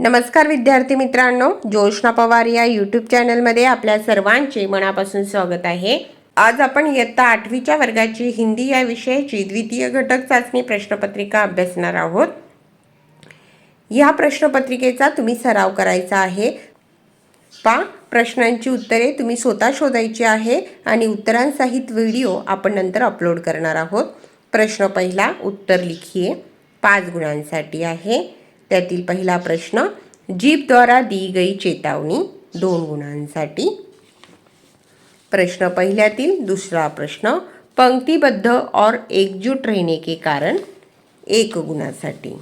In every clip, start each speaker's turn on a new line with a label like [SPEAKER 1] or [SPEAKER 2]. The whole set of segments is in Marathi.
[SPEAKER 1] नमस्कार विद्यार्थी मित्रांनो ज्योष्णा पवार या यूट्यूब चॅनलमध्ये आपल्या सर्वांचे मनापासून स्वागत आहे. आज आपण इयत्ता आठवीच्या वर्गाची हिंदी या विषयाची द्वितीय घटक चाचणी प्रश्नपत्रिका अभ्यासणार आहोत. या प्रश्नपत्रिकेचा तुम्ही सराव करायचा आहे. पा प्रश्नांची उत्तरे तुम्ही स्वतः शोधायची आहे आणि उत्तरांसहित व्हिडिओ आपण नंतर अपलोड करणार आहोत. प्रश्न पहिला उत्तर लिखिये. पाच गुणांसाठी आहे. त्यातील पहिला प्रश्न जीपद्वारा दी गई चेतावणी दोन गुणांसाठी. प्रश्न पहिल्यातील दुसरा प्रश्न पंक्तिबद्ध और एकजूट रहने के कारण एक गुणासाठी.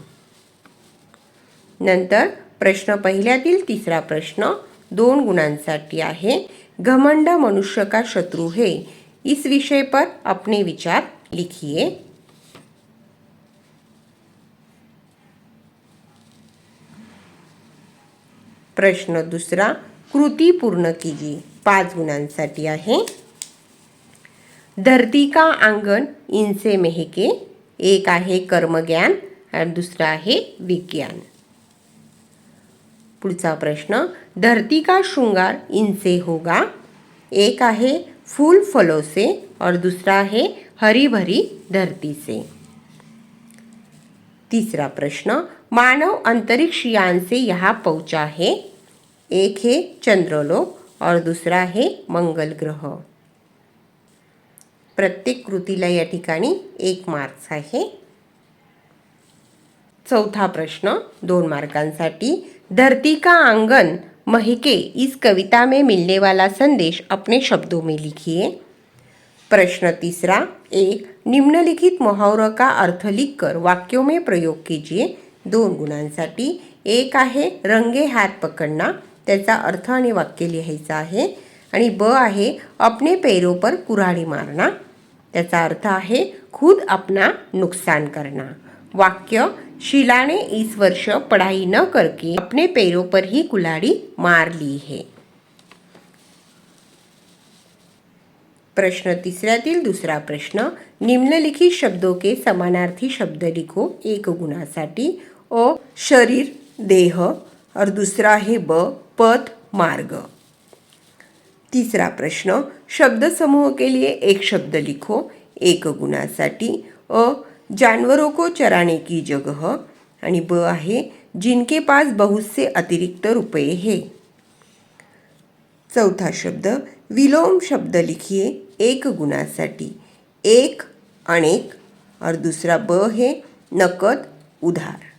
[SPEAKER 1] नंतर प्रश्न पहिल्यातील तिसरा प्रश्न दोन गुणांसाठी आहे. घमंड मनुष्य का शत्रू है? इस विषय पर अपने विचार लिखिए. प्रश्न दुसरा कृती पूर्ण कीजिए पाच गुणांसाठी आहे. धरती का आंगण इनसे मेहके. एक आहे कर्मज्ञान आणि दुसरा आहे विज्ञान. पुढचा प्रश्न धरती का शृंगार इनसे होगा. एक आहे फूल फलों से और दूसरा है हरी भरी धरती से. तिसरा प्रश्न मानव अंतरिक्ष यान से यहाँ आहे. है एक है चंद्रलोक और दूसरा है मंगल ग्रह. प्रत्येक कृतीला या ठिकाणी एक मार्क्स आहे. चौथा प्रश्न दोन मार्कांसाठी. धरती का आंगन महके इस कविता में मिलने वाला संदेश अपने शब्दों में लिखिए. प्रश्न तीसरा एक निम्नलिखित मुहावरा का अर्थ लिखकर वाक्यों में प्रयोग कीजिए. दोन गुणांसाठी एक आहे रंगे हात पकडणा त्याचा अर्थ आणि वाक्य लिहायचं आहे. आणि ब आहे अपने पैरो पर कुऱ्हाडी मारणा त्याचा अर्थ आहे खुद अपना नुकसान करना वाक्य शिलाने इस वर्ष पढ़ाई न करके अपने पैरों पर ही कुल्हाड़ी मार ली है प्रश्न तिसऱ्यातील दुसरा प्रश्न निम्नलिखित शब्दों के समानार्थी शब्द लिखो एक गुणासाठी. अ शरीर देह और दूसरा है ब पथ मार्ग. तीसरा प्रश्न शब्द समूह के लिए एक शब्द लिखो एक गुणासाठी. अ जानवरों को चराने की जगह आणि ब आहे जिनके पास बहुत से अतिरिक्त रुपये है. चौथा शब्द विलोम शब्द लिखिए. एक गुणासाठी एक अनेक और दुसरा ब हे नकद उधार.